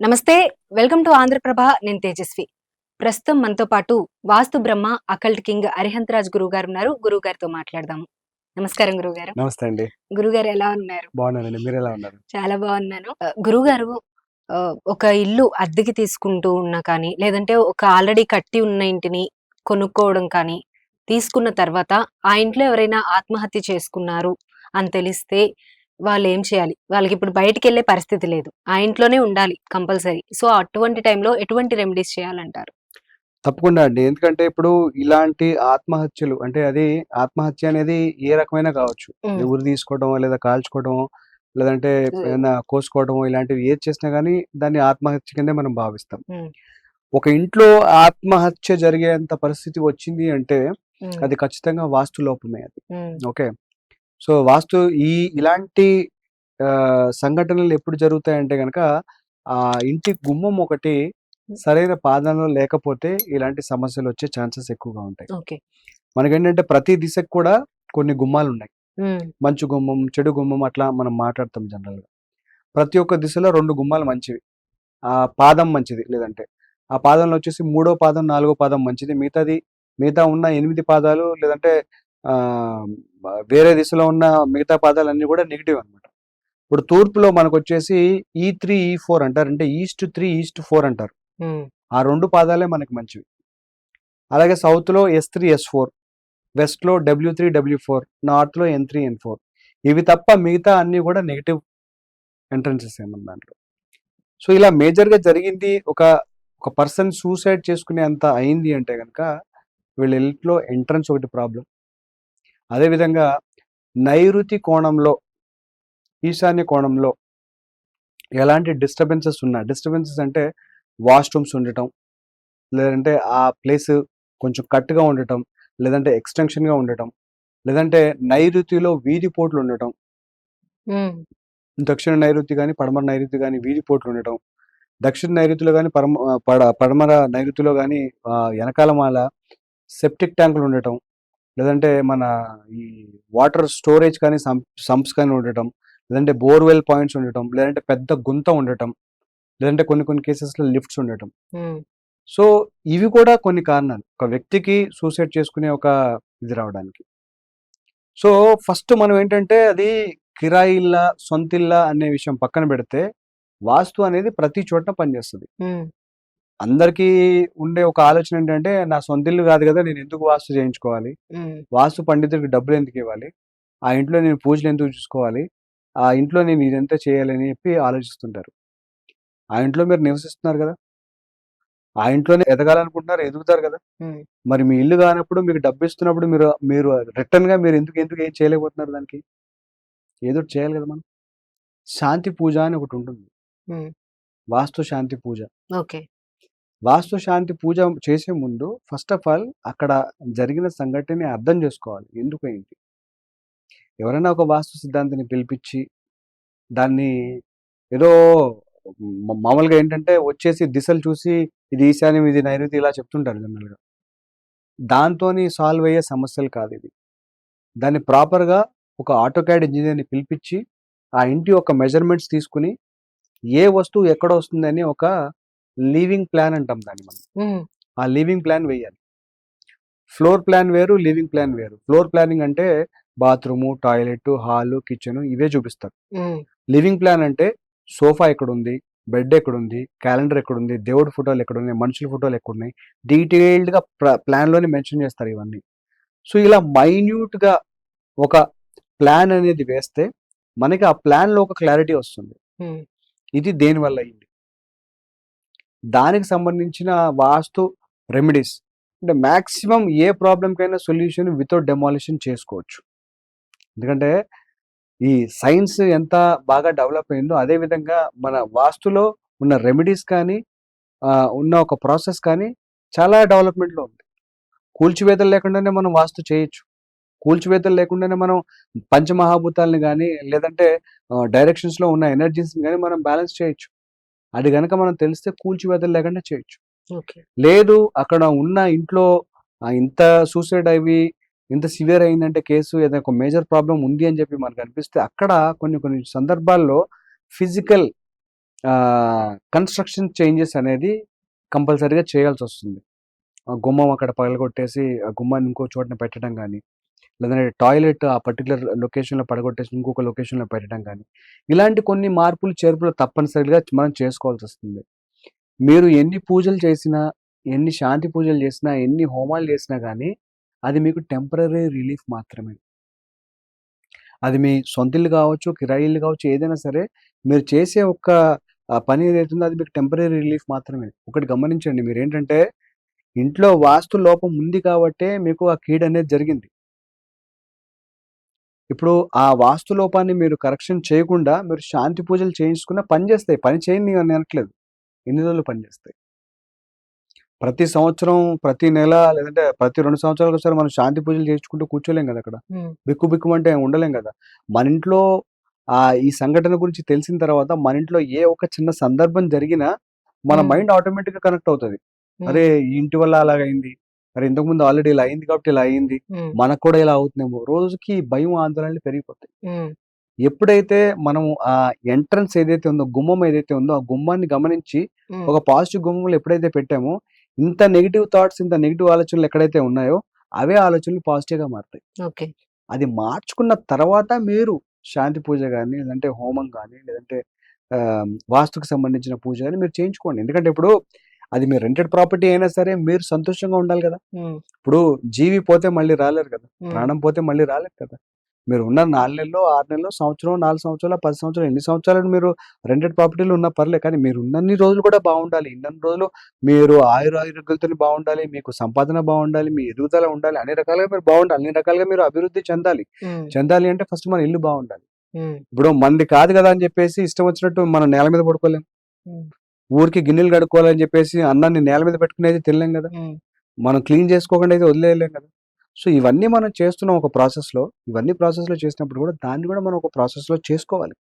నమస్తే welcome to Andhraprabha నేను తేజస్వి. ప్రస్తుతం మనతో పాటు వాస్తు బ్రహ్మ అకల్ట్ కింగ్ అరిహంతరాజ్ గురువు గారు ఉన్నారు. గురువు గారితో మాట్లాడదాము. నమస్కారం గురువు గారు నమస్తే అండి. గురువు గారు ఎలా ఉన్నారు? బాగున్నానండి. మీరు ఎలా ఉన్నారు? చాలా బాగున్నాను. గురువు గారు ఒక ఇల్లు అద్దెకి తీసుకుంటూ ఉన్నా కానీ లేదంటే ఒక ఆల్రెడీ కట్టి ఉన్న ఇంటిని కొనుక్కోవడం కానీ తీసుకున్న తర్వాత ఆ ఇంట్లో ఎవరైనా ఆత్మహత్య చేసుకున్నారు అని తెలిస్తే వాళ్ళు ఏం చేయాలి? వాళ్ళకి ఇప్పుడు బయటికి వెళ్ళే పరిస్థితి లేదు. ఆ ఇంట్లోనే ఉండాలి కంపల్సరీ. సో అటువంటి టైంలో ఎటువంటి రెమెడీస్ చేయాలంటారు? తప్పకుండా అండి. ఎందుకంటే ఇప్పుడు ఇలాంటి ఆత్మహత్యలు అంటే అది ఆత్మహత్య అనేది ఏ రకమైన కావచ్చు. ఉరి తీసుకోవడం లేదా కాల్చుకోవడం లేదంటే. ఏదైనా కోసుకోవడం ఇలాంటివి ఏది చేసినా కానీ దాన్ని ఆత్మహత్య కిందే మనం భావిస్తాం. ఒక ఇంట్లో ఆత్మహత్య జరిగేంత పరిస్థితి వచ్చింది అంటే అది ఖచ్చితంగా వాస్తు లోపమే అది. ఓకే? సో వాస్తు ఈ ఇలాంటి ఆ, సంఘటనలు ఎప్పుడు జరుగుతాయంటే కనుక ఆ ఇంటి గుమ్మం ఒకటి సరైన పాదంలో లేకపోతే ఇలాంటి సమస్యలు వచ్చే ఛాన్సెస్ ఎక్కువగా ఉంటాయి. ఓకే. మనకేంటంటే ప్రతి దిశకు కూడా కొన్ని గుమ్మాలు ఉన్నాయి ఉమ్, మంచు గుమ్మం చెడు గుమ్మం అట్లా మనం మాట్లాడతాం జనరల్గా. ప్రతి ఒక్క దిశలో రెండు గుమ్మాలు మంచివి. ఆ పాదం మంచిది లేదంటే. ఆ పాదంలో వచ్చేసి మూడో పాదం నాలుగో పాదం మంచిది. మిగతాది మిగతా ఉన్న ఎనిమిది పాదాలు లేదంటే వేరే దిశలో ఉన్న మిగతా పాదాలు అన్ని కూడా నెగిటివ్ అన్నమాట. ఇప్పుడు తూర్పులో మనకు వచ్చేసి ఈ త్రీ ఈ ఫోర్ అంటారు. అంటే ఈస్ట్ త్రీ ఈస్ట్ ఫోర్ అంటారు. ఆ రెండు పాదాలే మనకి మంచివి. అలాగే సౌత్లో ఎస్ త్రీ ఎస్ ఫోర్ వెస్ట్లో డబ్ల్యూ త్రీ డబ్ల్యూ ఫోర్ నార్త్లో ఎన్ త్రీ ఎన్ ఫోర్ ఇవి తప్ప మిగతా అన్నీ కూడా నెగిటివ్ ఎంట్రన్సెస్ ఏమన్నా దాంట్లో. సో ఇలా మేజర్గా జరిగింది. ఒక ఒక పర్సన్ సూసైడ్ చేసుకునే అంత అయింది అంటే కనుక వీళ్ళ ఇంట్లో ఎంట్రన్స్ ఒకటి ప్రాబ్లం అదేవిధంగా నైరుతి కోణంలో ఈశాన్య కోణంలో ఎలాంటి డిస్టర్బెన్సెస్ ఉన్నా డిస్టర్బెన్సెస్ అంటే వాష్రూమ్స్ ఉండటం లేదంటే ఆ ప్లేస్ కొంచెం కట్టుగా ఉండటం లేదంటే ఎక్స్టెన్షన్గా ఉండటం లేదంటే నైరుతిలో వీధి పోట్లు ఉండటం. దక్షిణ నైరుతి కానీ పడమర నైరుతి కానీ వీధి పోట్లు ఉండటం. దక్షిణ నైరుతిలో కానీ పరమ పడ పడమర నైరుతిలో కానీ వెనకాల మాల సెప్టిక్ ట్యాంకులు ఉండటం. లేదంటే మన ఈ వాటర్ స్టోరేజ్ కానీ సంప్స్ కానీ ఉండటం లేదంటే బోర్వెల్ పాయింట్స్ ఉండటం లేదంటే పెద్ద గుంత ఉండటం లేదంటే కొన్ని కొన్ని కేసెస్లో లిఫ్ట్స్ ఉండటం. సో ఇవి కూడా కొన్ని కారణాలు. ఒక వ్యక్తికి సూసైడ్ చేసుకునే ఒక ఇది రావడానికి. సో ఫస్ట్ మనం ఏంటంటే అది కిరాయి ఇల్లా సొంత ఇల్లా అనే విషయం పక్కన పెడితే వాస్తు అనేది ప్రతి చోట పనిచేస్తుంది. అందరికీ ఉండే ఒక ఆలోచన ఏంటంటే నా సొంత ఇల్లు కాదు కదా నేను ఎందుకు వాస్తు చేయించుకోవాలి? వాస్తు పండితుడికి డబ్బులు ఎందుకు ఇవ్వాలి? ఆ ఇంట్లో నేను పూజలు ఎందుకు చూసుకోవాలి? ఆ ఇంట్లో నేను ఇదంతా చేయాలి అని చెప్పి ఆలోచిస్తుంటారు. ఆ ఇంట్లో మీరు నివసిస్తున్నారు కదా? ఆ ఇంట్లోనే ఎదగాలనుకుంటున్నారు ఎదుగుతారు కదా. మరి మీ ఇల్లు కానప్పుడు మీకు డబ్బు ఇస్తున్నప్పుడు మీరు మీరు రిటర్న్గా మీరు ఎందుకు ఎందుకు ఏం చేయలేకపోతున్నారు దానికి? ఏదో చేయాలి కదా మనం. శాంతి పూజ అని ఒకటి ఉంటుంది. వాస్తు శాంతి పూజ. ఓకే. వాస్తు శాంతి పూజ చేసే ముందు ఫస్ట్ ఆఫ్ ఆల్ అక్కడ జరిగిన సంఘటనని అర్థం చేసుకోవాలి. ఎందుకు ఏంటి? ఎవరైనా ఒక వాస్తు సిద్ధాంతిని పిలిపించి దాన్ని ఏదో మామూలుగా ఏంటంటే వచ్చేసి దిశలు చూసి ఇది ఈశాన్యం ఇది నైరుతి ఇలా చెప్తుంటారు జనరల్గా. దాంతో సాల్వ్ అయ్యే సమస్యలు కాదు ఇది. దాన్ని ప్రాపర్గా ఒక ఆటోకాడ్ ఇంజనీర్ని పిలిపించి ఆ ఇంటి యొక్క మెజర్మెంట్స్ తీసుకుని ఏ వస్తువు ఎక్కడ వస్తుందని ఒక లీవింగ్ ప్లాన్ అంటాం దాన్ని మనం. ఆ లివింగ్ ప్లాన్ వేయాలి. ఫ్లోర్ ప్లాన్ వేరు లివింగ్ ప్లాన్ వేరు. ఫ్లోర్ ప్లానింగ్ అంటే బాత్రూము టాయిలెట్ హాలు కిచెన్ ఇవే చూపిస్తారు. లివింగ్ ప్లాన్ అంటే సోఫా ఎక్కడ ఉంది బెడ్ ఎక్కడ ఉంది క్యాలెండర్ ఎక్కడ ఉంది దేవుడి ఫోటోలు ఎక్కడ ఉన్నాయి మనుషుల ఫోటోలు ఎక్కడ ఉన్నాయి డీటెయిల్డ్గా ప్లాన్లోనే మెన్షన్ చేస్తారు ఇవన్నీ. సో ఇలా మైన్యూట్గా ఒక ప్లాన్ అనేది వేస్తే మనకి ఆ ప్లాన్లో ఒక క్లారిటీ వస్తుంది. ఇది దేనివల్ల అయింది? దానికి సంబంధించిన వాస్తు రెమెడీస్ అంటే మ్యాక్సిమం ఏ ప్రాబ్లంకైనా సొల్యూషన్ వితౌట్ డెమాలిషన్ చేసుకోవచ్చు. ఎందుకంటే ఈ సైన్స్ ఎంత బాగా డెవలప్ అయిందో అదే విధంగా మన వాస్తులో ఉన్న రెమెడీస్ కానీ ఉన్న ఒక ప్రాసెస్ కానీ చాలా డెవలప్మెంట్లో ఉంది. కూల్చివేతలు లేకుండానే మనం వాస్తు చేయొచ్చు. కూల్చివేతలు లేకుండానే మనం పంచమహాభూతాలని కానీ లేదంటే డైరెక్షన్స్లో ఉన్న ఎనర్జీస్ని కానీ మనం బ్యాలెన్స్ చేయొచ్చు. అది కనుక మనం తెలిస్తే కూల్చివేతలు లేకుండా చేయొచ్చు. లేదు అక్కడ ఉన్న ఇంట్లో ఇంత సూసైడ్ అవి ఇంత సివియర్ అయిందంటే కేసు ఏదైనా ఒక మేజర్ ప్రాబ్లం ఉంది అని చెప్పి మనకు అనిపిస్తే అక్కడ కొన్ని కొన్ని సందర్భాల్లో ఫిజికల్ కన్స్ట్రక్షన్ చేంజెస్ అనేది కంపల్సరీగా చేయాల్సి వస్తుంది. ఆ గుమ్మం అక్కడ పగలగొట్టేసి ఆ గుమ్మాన్ని ఇంకో చోటన పెట్టడం కానీ లేదంటే టాయిలెట్ ఆ పర్టికులర్ లొకేషన్లో పడగొట్టేసి ఇంకొక లొకేషన్లో పెట్టడం కానీ ఇలాంటి కొన్ని మార్పులు చేర్పులు తప్పనిసరిగా మనం చేసుకోవాల్సి వస్తుంది. మీరు ఎన్ని పూజలు చేసినా ఎన్ని శాంతి పూజలు చేసినా ఎన్ని హోమాలు చేసినా కానీ అది మీకు టెంపరీ రిలీఫ్ మాత్రమే. అది మీ సొంత కావచ్చు కిరాయిలు కావచ్చు ఏదైనా సరే మీరు చేసే ఒక్క పని ఏదైతుందో అది మీకు టెంపరీ రిలీఫ్ మాత్రమే. ఒకటి గమనించండి మీరు ఏంటంటే ఇంట్లో వాస్తు లోపం ఉంది కాబట్టే మీకు ఆ కీడ్ అనేది జరిగింది. ఇప్పుడు ఆ వాస్తు లోపాన్ని మీరు కరెక్షన్ చేయకుండా మీరు శాంతి పూజలు చేయించుకున్న పని చేస్తాయి. పని చేయని నేను అనట్లేదు. ఎన్ని రోజులు పని చేస్తాయి? ప్రతి సంవత్సరం ప్రతి నెల లేదంటే ప్రతి రెండు సంవత్సరాలకు ఒకసారి మనం శాంతి పూజలు చేయించుకుంటూ కూర్చోలేం కదా అక్కడ. ఉమ్, బిక్కు బిక్కుమంటే ఉండలేం కదా. మన ఇంట్లో ఆ ఈ సంఘటన గురించి తెలిసిన తర్వాత మన ఇంట్లో ఏ ఒక చిన్న సందర్భం జరిగినా మన. మైండ్ ఆటోమేటిక్గా కనెక్ట్ అవుతుంది. అరే ఈ ఇంటి వల్ల అలాగైంది. అరే ఇంతకు ముందు ఆల్రెడీ ఇలా అయింది కాబట్టి ఇలా అయింది. మనకు కూడా ఇలా అవుతుందేమో. రోజుకి భయం ఆందోళనలు పెరిగిపోతాయి. ఎప్పుడైతే మనం ఆ ఎంట్రన్స్ ఏదైతే ఉందో గుమ్మం ఏదైతే ఉందో ఆ గుమ్మాన్ని గమనించి ఒక పాజిటివ్ గుమ్మంలో ఎప్పుడైతే పెట్టామో ఇంత నెగిటివ్ థాట్స్ ఇంత నెగిటివ్ ఆలోచనలు ఎక్కడైతే ఉన్నాయో అవే ఆలోచనలు పాజిటివ్గా మారుతాయి. ఓకే. అది మార్చుకున్న తర్వాత మీరు శాంతి పూజ కానీ లేదంటే హోమం కానీ లేదంటే ఆ, వాస్తుకు సంబంధించిన పూజ కానీ మీరు చేయించుకోండి. ఎందుకంటే ఇప్పుడు అది మీరు రెంటెడ్ ప్రాపర్టీ అయినా సరే మీరు సంతోషంగా ఉండాలి కదా. ఇప్పుడు జీవి పోతే మళ్ళీ రాలేరు కదా. ప్రాణం పోతే మళ్ళీ రాలేరు కదా. మీరు ఉన్న నాలుగు నెలలు ఆరు నెలలు సంవత్సరం నాలుగు సంవత్సరాలు పది సంవత్సరాలు ఎన్ని సంవత్సరాలు మీరు రెంటెడ్ ప్రాపర్టీలు ఉన్నా పర్లే కానీ మీరు ఉన్నన్ని రోజులు కూడా బాగుండాలి. ఇన్ని రోజులు మీరు ఆయుర ఆరోగ్యాలతో బాగుండాలి. మీకు సంపాదన బాగుండాలి. మీ ఎదుగుదల ఉండాలి. అన్ని రకాలుగా మీరు బాగుండాలి. అన్ని రకాలుగా మీరు అభివృద్ధి చెందాలి. చెందాలి అంటే ఫస్ట్ మన ఇల్లు బాగుండాలి. ఇప్పుడు మంది కాదు కదా అని చెప్పేసి ఇష్టం వచ్చినట్టు మనం నేల మీద పడుకోలేం. ఉమ్, ఊరికి గిన్నెలు కడుక్కోవాలని చెప్పేసి అన్నాన్ని నేల మీద పెట్టుకునేది తినలేం కదా. మనం క్లీన్ చేసుకోకుండా అయితే వదిలేయలేం కదా. సో ఇవన్నీ మనం చేస్తున్నాం ఒక ప్రాసెస్లో. ఇవన్నీ ప్రాసెస్లో చేసినప్పుడు కూడా దాన్ని కూడా మనం ఒక ప్రాసెస్లో చేసుకోవాలి.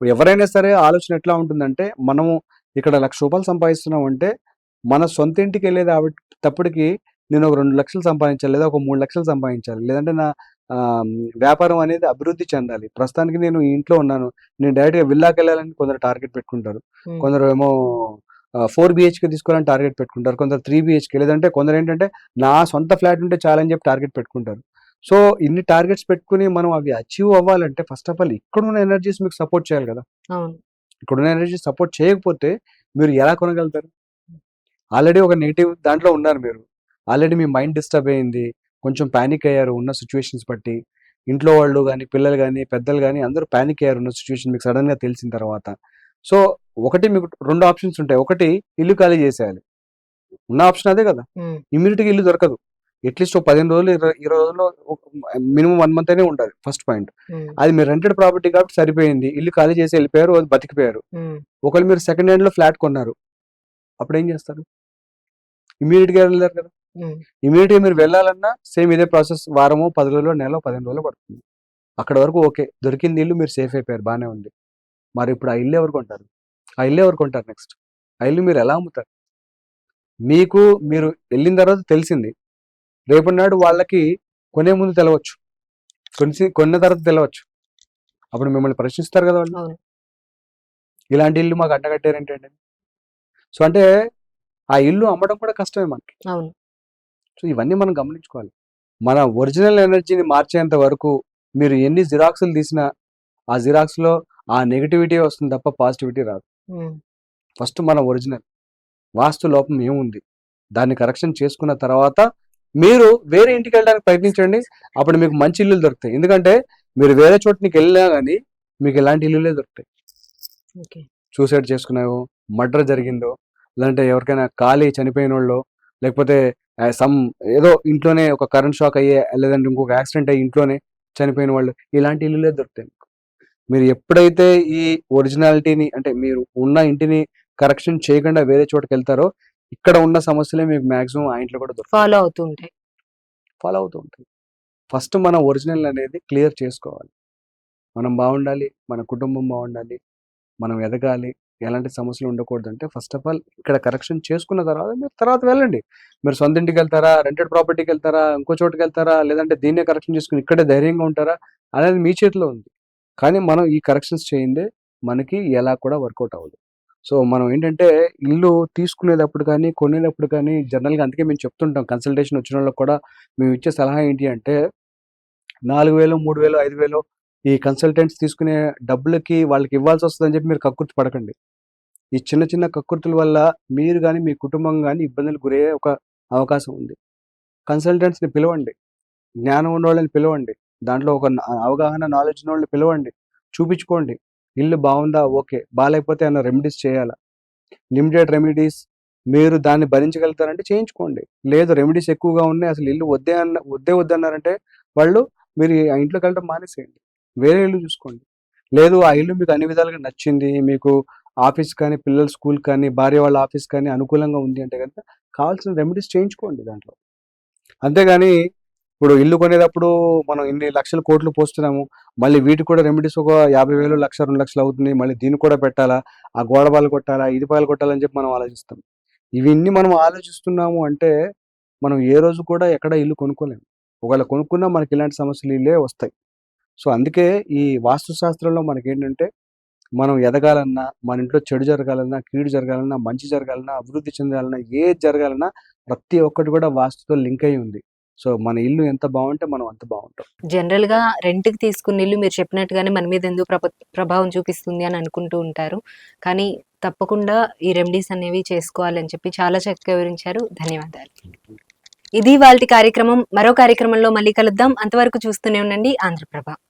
ఎవరైనా సరే ఆలోచన ఎట్లా ఉంటుందంటే మనము ఇక్కడ లక్ష రూపాయలు సంపాదిస్తున్నాం అంటే మన సొంత ఇంటికి వెళ్ళేది ఆవిడ తప్పటికి నేను ఒక రెండు లక్షలు సంపాదించాలి లేదా ఒక మూడు లక్షలు సంపాదించాలి లేదంటే నా వ్యాపారం అనేది అభివృద్ధి చెందాలి. ప్రస్తుతానికి నేను ఇంట్లో ఉన్నాను. నేను డైరెక్ట్గా విల్లాకి వెళ్ళాలని కొందరు టార్గెట్ పెట్టుకుంటారు. కొందరు ఏమో ఫోర్ బిహెచ్కే తీసుకోవాలని టార్గెట్ పెట్టుకుంటారు. కొందరు త్రీ బిహెచ్కే లేదంటే కొందరు ఏంటంటే నా సొంత ఫ్లాట్ ఉంటే చాలని చెప్పి టార్గెట్ పెట్టుకుంటారు. సో ఇన్ని టార్గెట్స్ పెట్టుకుని మనం అవి అచీవ్ అవ్వాలంటే ఫస్ట్ ఆఫ్ ఆల్ ఇక్కడ ఉన్న ఎనర్జీస్ మీకు సపోర్ట్ చేయాలి కదా. అవును. ఇక్కడ ఉన్న ఎనర్జీ సపోర్ట్ చేయకపోతే మీరు ఎలా కొనగలుగుతారు? ఆల్రెడీ ఒక నెగిటివ్ దాంట్లో ఉన్నారు మీరు. ఆల్రెడీ మీ మైండ్ డిస్టర్బ్ అయింది. కొంచెం ప్యానిక్ అయ్యారు ఉన్న సిచ్యువేషన్స్ బట్టి. ఇంట్లో వాళ్ళు కానీ పిల్లలు కానీ పెద్దలు కానీ అందరూ ప్యానిక్ అయ్యారు ఉన్న సిచ్యువేషన్ మీకు సడన్గా తెలిసిన తర్వాత. సో ఒకటి మీకు రెండు ఆప్షన్స్ ఉంటాయి. ఒకటి ఇల్లు ఖాళీ చేసేయాలి. ఉన్న ఆప్షన్ అదే కదా. ఇమ్మీడియట్గా ఇల్లు దొరకదు. అట్లీస్ట్ ఒక పదిహేను రోజులు ఇరవై రోజుల్లో మినిమం వన్ మంత్ అయినా ఉంటుంది ఫస్ట్ పాయింట్ అది మీరు రెంటెడ్ ప్రాపర్టీ కాబట్టి సరిపోయింది. ఇల్లు ఖాళీ చేసి వెళ్ళిపోయారు అది బతికిపోయారు. ఉమ్, ఒకవేళ మీరు సెకండ్ హ్యాండ్లో ఫ్లాట్ కొన్నారు అప్పుడు ఏం చేస్తారు? ఇమీడియట్గా వెళ్ళారు కదా. ఇమీడియట్ మీరు వెళ్ళాలన్నా సేమ్ ఇదే ప్రాసెస్ వారమో పది రోజులు నెల పదిహేను రోజులు పడుతుంది. అక్కడ వరకు ఓకే. దొరికింది ఇల్లు మీరు సేఫ్ అయిపోయారు బాగానే ఉంది. మరి ఇప్పుడు ఆ ఇల్లు ఎవరు కొంటారు? ఆ ఇల్లు ఎవరు కొంటారు నెక్స్ట్ ఆ ఇల్లు మీరు ఎలా అమ్ముతారు? మీకు మీరు వెళ్ళిన తర్వాత తెలిసింది. రేపటి నాడు వాళ్ళకి కొనే ముందు తెలవచ్చు. కొనిసి కొన్న తర్వాత తెలవచ్చు. అప్పుడు మిమ్మల్ని ప్రశ్నిస్తారు కదా వాళ్ళు. ఇలాంటి ఇల్లు మాకు అడ్డగట్టారు ఏంటంటే సో అంటే ఆ ఇల్లు అమ్మడం కూడా కష్టమే మనకి. అవును. సో ఇవన్నీ మనం గమనించుకోవాలి. మన ఒరిజినల్ ఎనర్జీని మార్చేంత వరకు మీరు ఎన్ని జిరాక్స్లు తీసినా ఆ జిరాక్స్లో ఆ నెగిటివిటీ వస్తుంది తప్ప పాజిటివిటీ రాదు. ఫస్ట్ మన ఒరిజినల్ వాస్తు లోపం ఏముంది? దాన్ని కరెక్షన్ చేసుకున్న తర్వాత మీరు వేరే ఇంటికి వెళ్ళడానికి ప్రయత్నించండి. అప్పుడు మీకు మంచి ఇల్లులు దొరుకుతాయి. ఎందుకంటే మీరు వేరే చోటునికి వెళ్ళినా కానీ మీకు ఎలాంటి ఇల్లులే దొరుకుతాయి. సూసైడ్ చేసుకున్నావో మర్డర్ జరిగిందో లేదంటే ఎవరికైనా ఖాళీ చనిపోయిన వాళ్ళు లేకపోతే సమ్ ఏదో ఇంట్లోనే ఒక కరెంట్ షాక్ అయ్యే లేదంటే ఇంకొక యాక్సిడెంట్ అయ్యి ఇంట్లోనే చనిపోయిన వాళ్ళు ఇలాంటి ఇల్లులే దొరుకుతాయి మీకు. మీరు ఎప్పుడైతే ఈ ఒరిజినాలిటీని అంటే మీరు ఉన్న ఇంటిని కరెక్షన్ చేయకుండా వేరే చోటుకి వెళ్తారో ఇక్కడ ఉన్న సమస్యలే మీకు మాక్సిమం ఆ ఇంట్లో కూడా ఫాలో అవుతూ ఉంటాయి. ఫాలో అవుతూ ఉంటాయి. ఫస్ట్ మన ఒరిజినల్ అనేది క్లియర్ చేసుకోవాలి. మనం బాగుండాలి మన కుటుంబం బాగుండాలి మనం ఎదగాలి ఎలాంటి సమస్యలు ఉండకూడదు అంటే ఫస్ట్ ఆఫ్ ఆల్ ఇక్కడ కరెక్షన్ చేసుకున్న తర్వాత మీరు తర్వాత వెళ్ళండి. మీరు సొంత ఇంటికి వెళ్తారా? రెంటెడ్ ప్రాపర్టీకి వెళ్తారా? ఇంకో చోటుకి వెళ్తారా? లేదంటే దీన్నే కరెక్షన్ చేసుకుని ఇక్కడే ధైర్యంగా ఉంటారా? అనేది మీ చేతిలో ఉంది. కానీ మనం ఈ కరెక్షన్స్ చేయందే మనకి ఎలా కూడా వర్కౌట్ అవ్వదు. సో మనం ఏంటంటే ఇల్లు తీసుకునేటప్పుడు కానీ కొనేటప్పుడు కానీ జనరల్గా అందుకే మేము చెప్తుంటాం. కన్సల్టేషన్ వచ్చిన వాళ్ళకి కూడా మేము ఇచ్చే సలహా ఏంటి అంటే నాలుగు వేలు మూడు వేలు ఐదు వేలు ఈ కన్సల్టెంట్స్ తీసుకునే డబ్బులకి వాళ్ళకి ఇవ్వాల్సి వస్తుందని చెప్పి మీరు కక్కుర్తి పడకండి. ఈ చిన్న చిన్న కక్కుర్తుల వల్ల మీరు కానీ మీ కుటుంబం కానీ ఇబ్బందులు గురయ్యే ఒక అవకాశం ఉంది. కన్సల్టెంట్స్ని పిలవండి. జ్ఞానం ఉన్న వాళ్ళని పిలవండి. దాంట్లో ఒక అవగాహన నాలెడ్జ్ ఉన్న వాళ్ళని పిలవండి. చూపించుకోండి. ఇల్లు బాగుందా? ఓకే. బాగాలేకపోతే ఏమైనా రెమెడీస్ చేయాలా? లిమిటెడ్ రెమెడీస్ మీరు దాన్ని భరించగలుగుతారంటే చేయించుకోండి. లేదు రెమెడీస్ ఎక్కువగా ఉన్నాయి అసలు ఇల్లు వద్దే అన్న వద్దే వద్దన్నారంటే వాళ్ళు మీరు ఆ ఇంట్లోకి వెళ్ళడం మానేసేయండి. వేరే ఇల్లు చూసుకోండి. లేదు ఆ ఇల్లు మీకు అన్ని విధాలుగా నచ్చింది మీకు ఆఫీస్ కానీ పిల్లల స్కూల్ కానీ భార్య వాళ్ళ ఆఫీస్ కానీ అనుకూలంగా ఉంది అంటే కనుక కావాల్సిన రెమెడీస్ చేయించుకోండి దాంట్లో. అంతేగాని ఇప్పుడు ఇల్లు కొనేటప్పుడు మనం ఇన్ని లక్షల కోట్లు పోస్తున్నాము మళ్ళీ వీటికి కూడా రెమెడీస్ ఒక యాభై వేలు లక్ష రెండు లక్షలు అవుతుంది మళ్ళీ దీన్ని కూడా పెట్టాలా ఆ గోడ పాలు కొట్టాలా ఇది పాలు కొట్టాలని చెప్పి మనం ఆలోచిస్తాం. ఇవన్నీ మనం ఆలోచిస్తున్నాము అంటే మనం ఏ రోజు కూడా ఎక్కడ ఇల్లు కొనుక్కోలేము. ఒకవేళ కొనుక్కున్నా మనకి ఇలాంటి సమస్యలు ఇల్లే వస్తాయి. సో అందుకే ఈ వాస్తు శాస్త్రంలో మనకి ఏంటంటే మనం ఎదగాలన్నా మన ఇంట్లో చెడు జరగాలన్నా కీడు జరగాలన్నా మంచి జరగాలన్నా అభివృద్ధి చెందాలన్నా ఏది జరగాలన్నా ప్రతి ఒక్కటి కూడా వాస్తుతో లింక్ అయి ఉంది. సో మన ఇల్లు ఎంత బాగుంటే మనం అంత బాగుంటాం. జనరల్గా రెంట్కి తీసుకున్న ఇల్లు మీరు చెప్పినట్టుగానే మన మీద ఎందుకు ప్రభ- ప్రభావం చూపిస్తుంది అని అనుకుంటూ ఉంటారు. కానీ తప్పకుండా ఈ రెమెడీస్ అనేవి చేసుకోవాలని చెప్పి చాలా చక్కగా వివరించారు. ధన్యవాదాలు. ఇది వాళ్ళ కార్యక్రమం. మరో కార్యక్రమంలో మళ్ళీ కలుద్దాం. అంతవరకు చూస్తూనే ఉండండి. ఆంధ్రప్రభ.